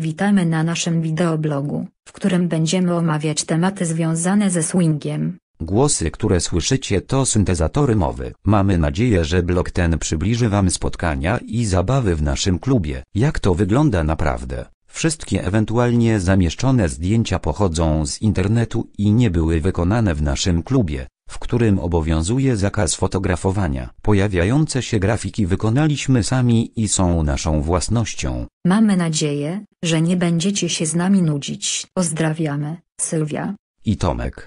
Witamy na naszym wideoblogu, w którym będziemy omawiać tematy związane ze swingiem. Głosy, które słyszycie to syntezatory mowy. Mamy nadzieję, że blog ten przybliży Wam spotkania i zabawy w naszym klubie. Jak to wygląda naprawdę? Wszystkie ewentualnie zamieszczone zdjęcia pochodzą z internetu i nie były wykonane w naszym klubie, w którym obowiązuje zakaz fotografowania. Pojawiające się grafiki wykonaliśmy sami i są naszą własnością. Mamy nadzieję, że nie będziecie się z nami nudzić. Pozdrawiamy, Sylwia. I Tomek.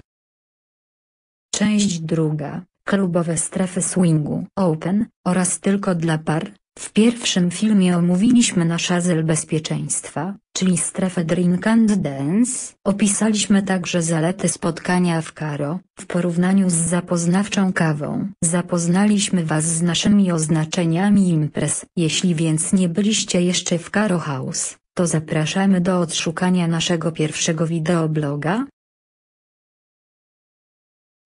Część druga. Klubowe strefy swingu Open oraz tylko dla par. W pierwszym filmie omówiliśmy nasz azyl bezpieczeństwa, czyli strefę Drink and Dance. Opisaliśmy także zalety spotkania w Karo, w porównaniu z zapoznawczą kawą. Zapoznaliśmy Was z naszymi oznaczeniami imprez. Jeśli więc nie byliście jeszcze w Karo House, to zapraszamy do odszukania naszego pierwszego wideobloga,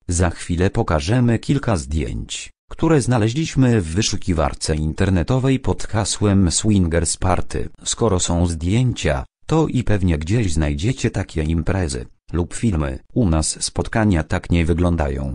Za chwilę pokażemy kilka zdjęć, które znaleźliśmy w wyszukiwarce internetowej pod hasłem Swingers Party. Skoro są zdjęcia, to i pewnie gdzieś znajdziecie takie imprezy lub filmy. U nas spotkania tak nie wyglądają.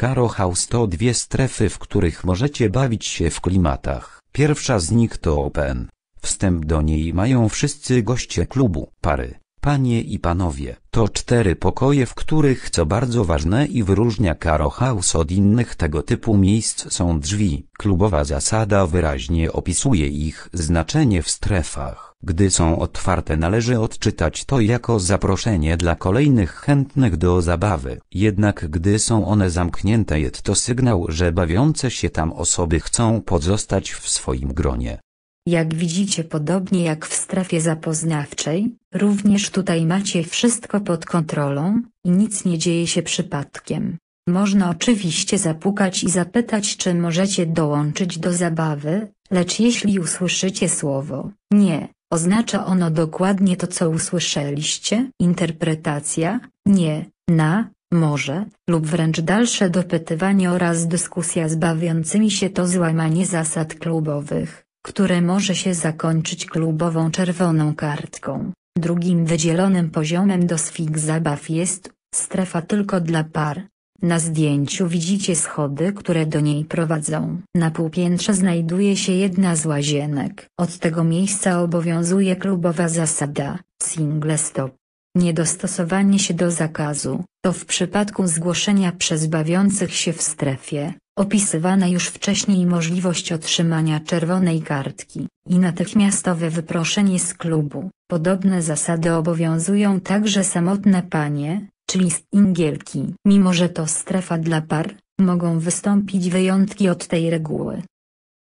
Caro House to dwie strefy, w których możecie bawić się w klimatach. Pierwsza z nich to Open. Wstęp do niej mają wszyscy goście klubu, pary, Panie i panowie, to cztery pokoje, w których co bardzo ważne i wyróżnia Caro House od innych tego typu miejsc są drzwi. Klubowa zasada wyraźnie opisuje ich znaczenie w strefach. Gdy są otwarte należy odczytać to jako zaproszenie dla kolejnych chętnych do zabawy. Jednak gdy są one zamknięte jest to sygnał, że bawiące się tam osoby chcą pozostać w swoim gronie. Jak widzicie podobnie jak w strefie zapoznawczej, również tutaj macie wszystko pod kontrolą, i nic nie dzieje się przypadkiem. Można oczywiście zapukać i zapytać czy możecie dołączyć do zabawy, lecz jeśli usłyszycie słowo nie, oznacza ono dokładnie to co usłyszeliście, interpretacja, nie, na, może, lub wręcz dalsze dopytywanie oraz dyskusja z bawiącymi się to złamanie zasad klubowych które może się zakończyć klubową czerwoną kartką. Drugim wydzielonym poziomem do swych zabaw jest strefa tylko dla par. Na zdjęciu widzicie schody, które do niej prowadzą. Na półpiętrze znajduje się jedna z łazienek. Od tego miejsca obowiązuje klubowa zasada, single stop. Niedostosowanie się do zakazu, to w przypadku zgłoszenia przez bawiących się w strefie, opisywana już wcześniej możliwość otrzymania czerwonej kartki i natychmiastowe wyproszenie z klubu. Podobne zasady obowiązują także samotne panie, czyli stingielki. Mimo że to strefa dla par, mogą wystąpić wyjątki od tej reguły.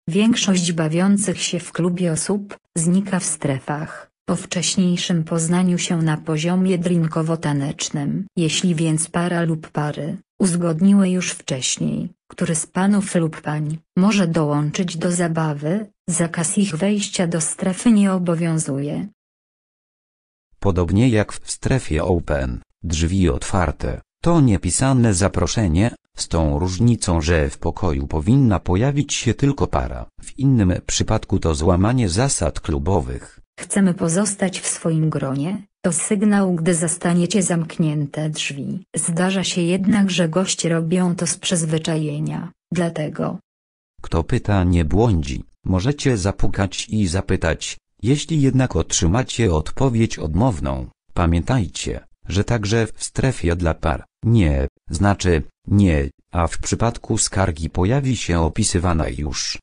Większość bawiących się w klubie osób znika w strefach po wcześniejszym poznaniu się na poziomie drinkowo-tanecznym. Jeśli więc para lub pary, uzgodniły już wcześniej, który z panów lub pań, może dołączyć do zabawy, zakaz ich wejścia do strefy nie obowiązuje. Podobnie jak w strefie open, drzwi otwarte, to niepisane zaproszenie, z tą różnicą, że w pokoju powinna pojawić się tylko para. W innym przypadku to złamanie zasad klubowych. Chcemy pozostać w swoim gronie, to sygnał gdy zastaniecie zamknięte drzwi. Zdarza się jednak, że goście robią to z przyzwyczajenia, dlatego. Kto pyta nie błądzi, możecie zapukać i zapytać, jeśli jednak otrzymacie odpowiedź odmowną, pamiętajcie, że także w strefie dla par, nie, znaczy, nie, a w przypadku skargi pojawi się opisywana już.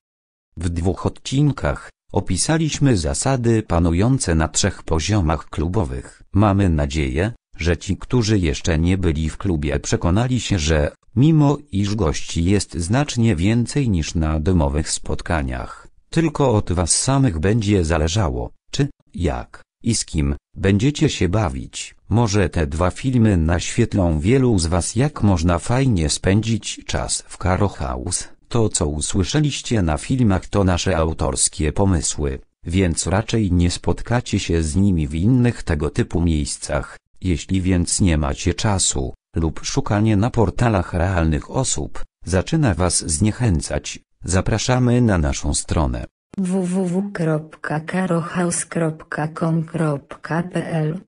W dwóch odcinkach, Opisaliśmy zasady panujące na trzech poziomach klubowych. Mamy nadzieję, że ci, którzy jeszcze nie byli w klubie przekonali się, że, mimo iż gości jest znacznie więcej niż na domowych spotkaniach, tylko od was samych będzie zależało, czy, jak i z kim będziecie się bawić. Może te dwa filmy naświetlą wielu z was jak można fajnie spędzić czas w Caro House. To co usłyszeliście na filmach to nasze autorskie pomysły, więc raczej nie spotkacie się z nimi w innych tego typu miejscach. Jeśli więc nie macie czasu, lub szukanie na portalach realnych osób, zaczyna Was zniechęcać, zapraszamy na naszą stronę www.carohouse.com.pl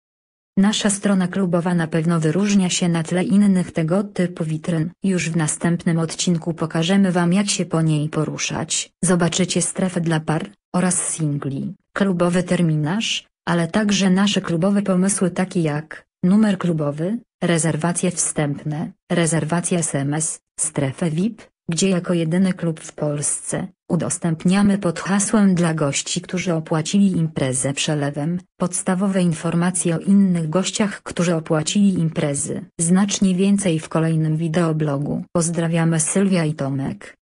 Nasza strona klubowa na pewno wyróżnia się na tle innych tego typu witryn. Już w następnym odcinku pokażemy Wam jak się po niej poruszać. Zobaczycie strefę dla par oraz singli, klubowy terminarz, ale także nasze klubowe pomysły takie jak numer klubowy, rezerwacje wstępne, rezerwacje SMS, strefę VIP, gdzie jako jedyny klub w Polsce udostępniamy pod hasłem dla gości, którzy opłacili imprezę przelewem, podstawowe informacje o innych gościach, którzy opłacili imprezy. Znacznie więcej w kolejnym wideoblogu. Pozdrawiamy Sylwia i Tomek.